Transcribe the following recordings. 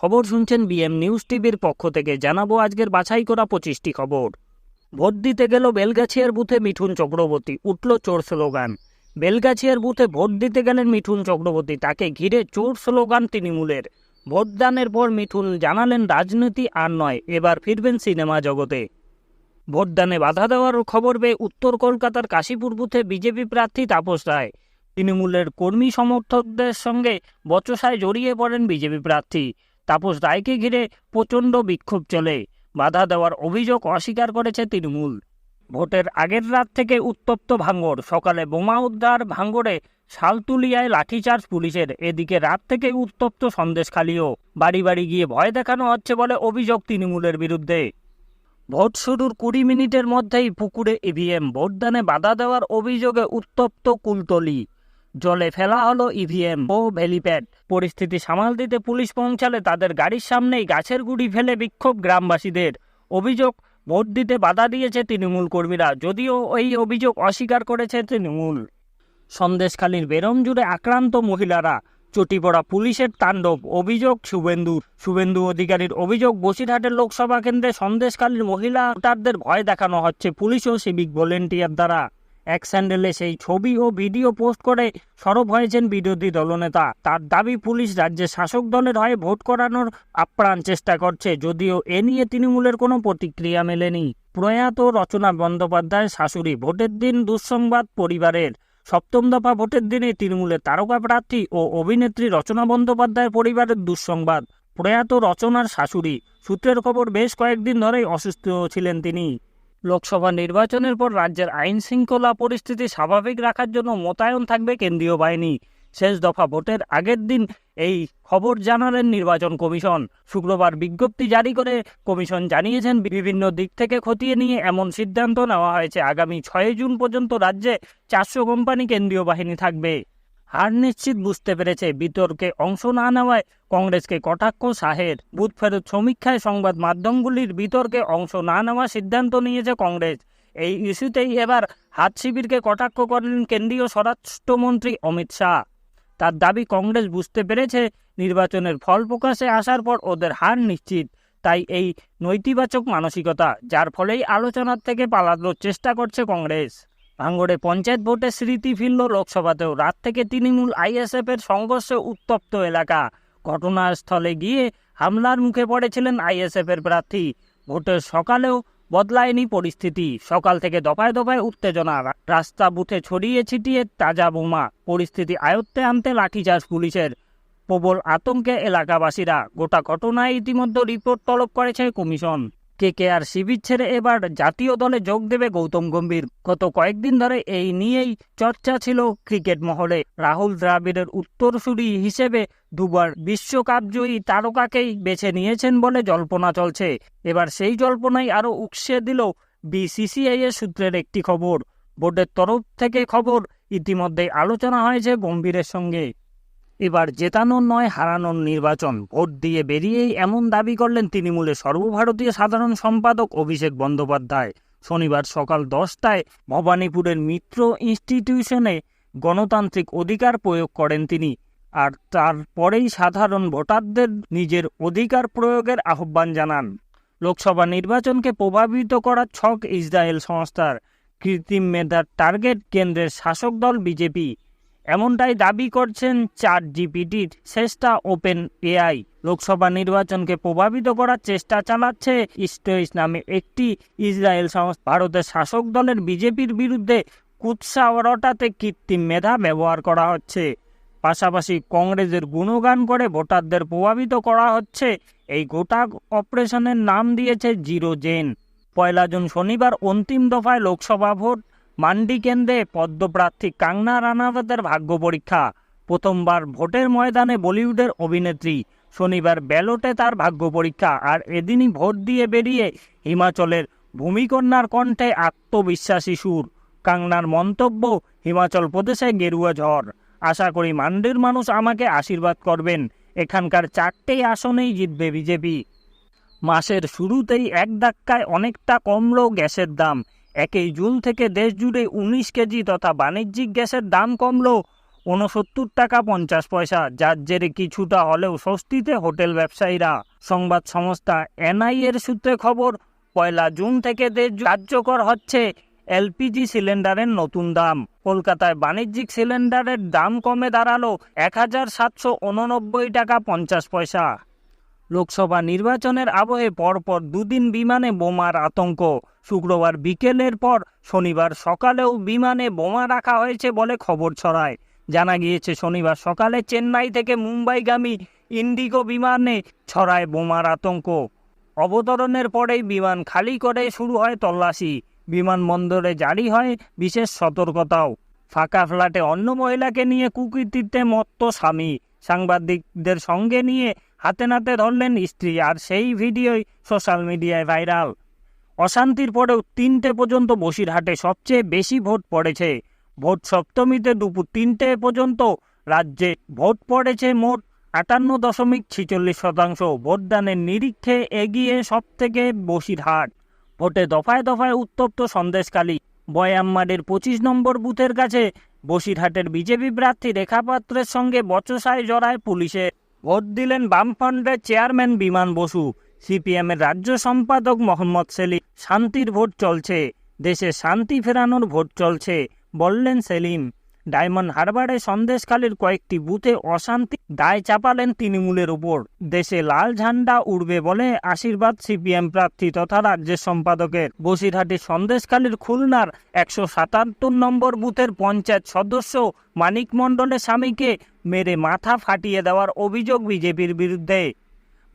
খবর শুনছেন BM news টিভির পক্ষ থেকে। জানাব আজকের বাছাই করা পঁচিশটি খবর। ভোট দিতে গেল বেলগাছিয়ার বুথে মিঠুন চক্রবর্তী, উঠল চোর স্লোগান। বেলগাছিয়ার বুথে ভোট দিতে গেলেন মিঠুন চক্রবর্তী, তাকে ঘিরে চোর স্লোগান তৃণমূলের। ভোটদানের পর মিঠুন জানালেন, রাজনীতি আর নয়, এবার ফিরবেন সিনেমা জগতে। ভোটদানে বাধা দেওয়ার খবর পেয়ে উত্তর কলকাতার কাশীপুর বুথে বিজেপি প্রার্থী তাপস রায়। তৃণমূলের কর্মী সমর্থকদের সঙ্গে বচসায় জড়িয়ে পড়েন বিজেপি প্রার্থী। তাপস রায়কে ঘিরে প্রচণ্ড বিক্ষোভ চলে। বাধা দেওয়ার অভিযোগ অস্বীকার করেছে তৃণমূল। ভোটের আগের রাত থেকে উত্তপ্ত ভাঙ্গড় সকালে বোমা উদ্ধার ভাঙ্গড়ে শালতুলিয়ায় লাঠিচার্জ পুলিশের। এদিকে রাত থেকে উত্তপ্ত সন্দেশখালিও। বাড়ি বাড়ি গিয়ে ভয় দেখানো হচ্ছে বলে অভিযোগ তৃণমূলের বিরুদ্ধে। ভোট শুরুর কুড়ি মিনিটের মধ্যেই পুকুরে ইভিএম। ভোটদানে বাধা দেওয়ার অভিযোগে উত্তপ্ত কুলতলি। জলে ফেলা হলো ইভিএম ও ভ্যালিপ্যাড পরিস্থিতি সামাল দিতে পুলিশ পৌঁছালে তাদের গাড়ির সামনেই গাছের গুড়ি ফেলে বিক্ষোভ গ্রামবাসীদের। অভিযোগ, ভোট দিতে বাধা দিয়েছে তৃণমূল কর্মীরা, যদিও এই অভিযোগ অস্বীকার করেছে তৃণমূল। সন্দেশখালীর বেরম জুড়ে আক্রান্ত মহিলারা, চটিপড়া পুলিশের তাণ্ডব, অভিযোগ শুভেন্দুর। শুভেন্দু অধিকারীর অভিযোগ, বসিরহাটের লোকসভা কেন্দ্রে সন্দেশকালীন মহিলা ভোটারদের ভয় দেখানো হচ্ছে পুলিশ ও সিভিক ভলেন্টিয়ার দ্বারা। এক স্যান্ডেলে সেই ছবি ও ভিডিও পোস্ট করে সরব হয়েছেন বিরোধী দলনেতা। তার দাবি, পুলিশ রাজ্যের শাসক দলের হয়ে ভোট করানোর আপ্রাণ চেষ্টা করছে, যদিও এ নিয়ে তৃণমূলের কোনো প্রতিক্রিয়া মেলেনি। প্রয়াত রচনা বন্দ্যোপাধ্যায়ের শাশুড়ি ভোটের দিন দুঃসংবাদ পরিবারের। সপ্তম দফা ভোটের দিনে তৃণমূলের তারকা প্রার্থী ও অভিনেত্রী রচনা বন্দ্যোপাধ্যায়ের পরিবারের দুঃসংবাদ। প্রয়াত রচনার শাশুড়ি। সূত্রের খবর, বেশ কয়েকদিন ধরেই অসুস্থ ছিলেন তিনি। লোকসভা নির্বাচনের পর রাজ্যের আইন শৃঙ্খলা পরিস্থিতি স্বাভাবিক রাখার জন্য মোতায়েন থাকবে কেন্দ্রীয় বাহিনী। শেষ দফা ভোটের আগের দিন এই খবর জানালেন নির্বাচন কমিশন। শুক্রবার বিজ্ঞপ্তি জারি করে কমিশন জানিয়েছেন, বিভিন্ন দিক থেকে খতিয়ে নিয়ে এমন সিদ্ধান্ত নেওয়া হয়েছে। আগামী ছয় জুন পর্যন্ত রাজ্যে চারশো কোম্পানি কেন্দ্রীয় বাহিনী থাকবে। হার নিশ্চিত বুঝতে পেরেছে বিতর্কে অংশ না নেওয়ায় কংগ্রেসকে কটাক্ষ শাহের বুথ ফেরত সমীক্ষায় সংবাদ মাধ্যমগুলির বিতর্কে অংশ না নেওয়ার সিদ্ধান্ত নিয়েছে কংগ্রেস। এই ইস্যুতেই এবার হাত শিবিরকে কটাক্ষ করলেন কেন্দ্রীয় স্বরাষ্ট্রমন্ত্রী অমিত শাহ। তার দাবি, কংগ্রেস বুঝতে পেরেছে নির্বাচনের ফল প্রকাশে আসার পর ওদের হার নিশ্চিত। তাই এই নৈতিবাচক মানসিকতা, যার ফলেই আলোচনার থেকে পালানোর চেষ্টা করছে কংগ্রেস। ভাঙ্গড়ে পঞ্চায়েত ভোটের স্মৃতি ফিরল লোকসভাতেও। রাত থেকে তৃণমূল আইএসএফ এর সংঘর্ষে উত্তপ্ত এলাকা। ঘটনাস্থলে গিয়ে হামলার মুখে পড়েছিলেন আইএসএফ এর প্রার্থী। ভোটের সকালেও বদলায়নি পরিস্থিতি। সকাল থেকে দফায় দফায় উত্তেজনা। রাস্তা বুথে ছড়িয়ে ছিটিয়ে তাজা বোমা। পরিস্থিতি আয়ত্তে আনতে লাঠিচার্জ পুলিশের। প্রবল আতঙ্কে এলাকাবাসীরা। গোটা ঘটনায় ইতিমধ্যে রিপোর্ট তলব করেছে কমিশন। কে কে আর শিবির ছেড়ে এবার জাতীয় দলে যোগ দেবে গৌতম গম্ভীর। গত কয়েকদিন ধরে এই নিয়েই চর্চা ছিল ক্রিকেট মহলে। রাহুল দ্রাবিড়ের উত্তরসূরি হিসেবে দুবার বিশ্বকাপ জয়ী তারকাকেই বেছে নিয়েছেন বলে জল্পনা চলছে। এবার সেই জল্পনাই আরও উকসে দিল বিসিসিআই এর সূত্রের একটি খবর। বোর্ডের তরফ থেকে খবর ইতিমধ্যে আলোচনা হয়েছে গম্ভীরের সঙ্গে। এবার জেতানোর নয়, হারানোর নির্বাচন। ভোট দিয়ে বেরিয়েই এমন দাবি করলেন তৃণমূলের সর্বভারতীয় সাধারণ সম্পাদক অভিষেক বন্দ্যোপাধ্যায়। শনিবার সকাল দশটায় ভবানীপুরের মিত্র ইনস্টিটিউশনে গণতান্ত্রিক অধিকার প্রয়োগ করেন তিনি। আর তারপরেই সাধারণ ভোটারদের নিজের অধিকার প্রয়োগের আহ্বান জানান। লোকসভা নির্বাচনকে প্রভাবিত করার ছক ইসরায়েল সংস্থার কৃত্রিম মেধার টার্গেট কেন্দ্রের শাসক দল বিজেপি। এমনটাই দাবি করছেন চার জিপিটির শেষটা ওপেন এআই। লোকসভা নির্বাচনকে প্রভাবিত করার চেষ্টা চালাচ্ছে স্টোইস নামে একটি ইসরায়েল সংস্থা। ভারতের শাসক দলের বিজেপির বিরুদ্ধে কুৎসা রটাতে কৃত্রিম মেধা ব্যবহার করা হচ্ছে। পাশাপাশি কংগ্রেসের গুণগান করে ভোটারদের প্রভাবিত করা হচ্ছে। এই গোটা অপারেশনের নাম দিয়েছে জিরো জেন পয়লা জুন শনিবার অন্তিম দফায় লোকসভা ভোট মান্ডি কেন্দ্রে পদ্মপ্রার্থী কাংনা রানাবতের ভাগ্য পরীক্ষা। প্রথমবার ভোটের ময়দানে বলিউডের অভিনেত্রী শনিবার ব্যালটে তার ভাগ্য পরীক্ষা আর এদিনই ভোট দিয়ে বেরিয়ে হিমাচলের ভূমিকন্যার কণ্ঠে আত্মবিশ্বাসী সুর। কাংনার মন্তব্য, হিমাচল প্রদেশে গেরুয়া ঝড়। আশা করি মান্ডির মানুষ আমাকে আশীর্বাদ করবেন। এখানকার চারটেই আসনেই জিতবে বিজেপি। মাসের শুরুতেই এক ধাক্কায় অনেকটা কমলো গ্যাসের দাম। একই জুন থেকে দেশ জুড়ে উনিশ কেজি তথা বাণিজ্যিক গ্যাসের দাম কমল ঊনসত্তর টাকা পঞ্চাশ পয়সা, যার জেরে কিছুটা হলেও স্বস্তিতে হোটেল ব্যবসায়ীরা। সংবাদ সংস্থা এনআই এর সূত্রে খবর, পয়লা জুন থেকে দেশ কার্যকর হচ্ছে এলপিজি সিলিন্ডারের নতুন দাম। কলকাতায় বাণিজ্যিক সিলিন্ডারের দাম কমে দাঁড়াল এক হাজার সাতশো উননব্বই টাকা পঞ্চাশ পয়সা। লোকসভা নির্বাচনের আবহে পরপর দুদিন বিমানে বোমার আতঙ্ক। শুক্রবার বিকেলের পর শনিবার সকালেও বিমানে বোমা রাখা হয়েছে বলে খবর ছড়ায়। জানা গিয়েছে, শনিবার সকালে চেন্নাই থেকে মুম্বাইগামী ইন্ডিগো বিমানে ছড়ায় বোমার আতঙ্ক। অবতরণের পরেই বিমান খালি করে শুরু হয় তল্লাশি। বিমানবন্দরে জারি হয় বিশেষ সতর্কতাও। ফাঁকা ফ্ল্যাটে অন্য মহিলাকে নিয়ে কুকীর্তিতে মত্ত স্বামী। সাংবাদিকদের সঙ্গে নিয়ে হাতে নাতে ধরলেন স্ত্রী আর সেই ভিডিওই সোশ্যাল মিডিয়ায় ভাইরাল। অশান্তির পরেও তিনটে পর্যন্ত বসিরহাটে সবচেয়ে বেশি ভোট পড়েছে। ভোট সপ্তমীতে দুপুর তিনটে পর্যন্ত রাজ্যে ভোট পড়েছে মোট আটান্ন দশমিক ছিচল্লিশ শতাংশ। ভোটদানের নিরীক্ষে এগিয়ে সব থেকে বসিরহাট। ভোটে দফায় দফায় উত্তপ্ত সন্দেশকালী বয়াম্মারের পঁচিশ নম্বর বুথের কাছে বসিরহাটের বিজেপি প্রার্থী রেখা পাত্রের সঙ্গে বচসায় জড়ায় পুলিশে ভোট দিলেন বামফ্রন্টের চেয়ারম্যান বিমান বসু। সিপিএমের রাজ্য সম্পাদক মোহাম্মদ সেলিম। শান্তির ভোট চলছে। দেশে শান্তি ফেরানোর ভোট চলছে, বললেন সেলিম। ডায়মন্ড হারবারে সন্দেশখালীর কয়েকটি বুথে অশান্তি দায় চাপালেন তৃণমূলের উপর দেশে লাল ঝান্ডা উড়বে বলে আশীর্বাদ সিপিএম প্রার্থী তথা রাজ্যের সম্পাদকের। বসিরহাটের সন্দেশখালীর খুলনার একশো সাতাত্তর নম্বর বুথের পঞ্চায়েত সদস্য মানিক মণ্ডলের স্বামীকে মেরে মাথা ফাটিয়ে দেওয়ার অভিযোগ বিজেপির বিরুদ্ধে।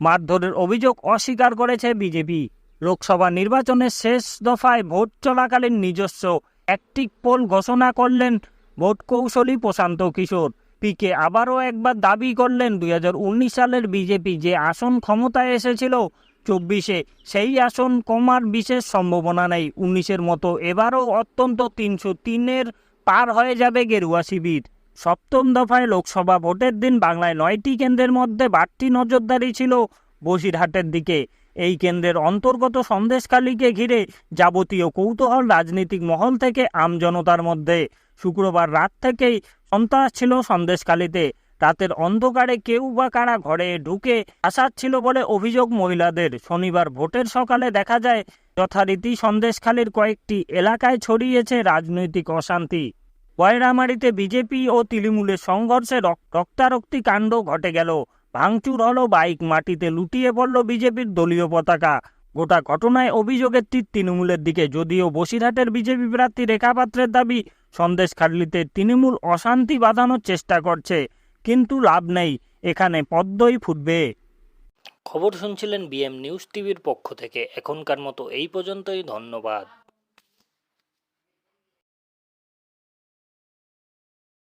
মারধরের অভিযোগ অস্বীকার করেছে বিজেপি। লোকসভা নির্বাচনের শেষ দফায় ভোট চলাকালীন নিজস্ব একটিক পোল ঘোষণা করলেন ভোট কৌশলী প্রশান্ত কিশোর। পিকে আবারও একবার দাবি করলেন দুই হাজার উনিশ সালের বিজেপি যে আসন ক্ষমতায় এসেছিল চব্বিশে, সেই আসন কমার বিশেষ সম্ভাবনা নেই। উনিশের মতো এবারও অত্যন্ত তিনশো তিনের পার হয়ে যাবে গেরুয়া শিবির। সপ্তম দফায় লোকসভা ভোটের দিন বাংলায় নয়টি কেন্দ্রের মধ্যে বাড়তি নজরদারি ছিল বসিরহাটের দিকে। এই কেন্দ্রের অন্তর্গত সন্দেশখালীকে ঘিরে যাবতীয় কৌতূহল রাজনৈতিক মহল থেকে আমজনতার মধ্যে। শুক্রবার রাত থেকেই সন্ত্রাস ছিল সন্দেশখালীতে। রাতের অন্ধকারে কেউ বা কারা ঘরে ঢুকে আসাচ্ছিল বলে অভিযোগ মহিলাদের। শনিবার ভোটের সকালে দেখা যায়, যথারীতি সন্দেশখালীর কয়েকটি এলাকায় ছড়িয়েছে রাজনৈতিক অশান্তি। বয়রামারিতে বিজেপি ও তৃণমূলের সংঘর্ষে রক্তারক্তি কাণ্ড ঘটে গেল। ভাঙচুর হলো বাইক মাটিতে লুটিয়ে পড়ল বিজেপির দলীয় পতাকা। গোটা ঘটনায় অভিযোগের তীর তৃণমূলের দিকে। যদিও বসিরহাটের বিজেপি প্রার্থী রেখা পাত্রের দাবি, সন্দেশ খাটলিতে তৃণমূল অশান্তি বাঁধানোর চেষ্টা করছে, কিন্তু লাভ নেই, এখানে পদ্মই ফুটবে। খবর শুনছিলেন বিএম নিউজ টিভির পক্ষ থেকে। এখনকার মতো এই পর্যন্তই, ধন্যবাদ।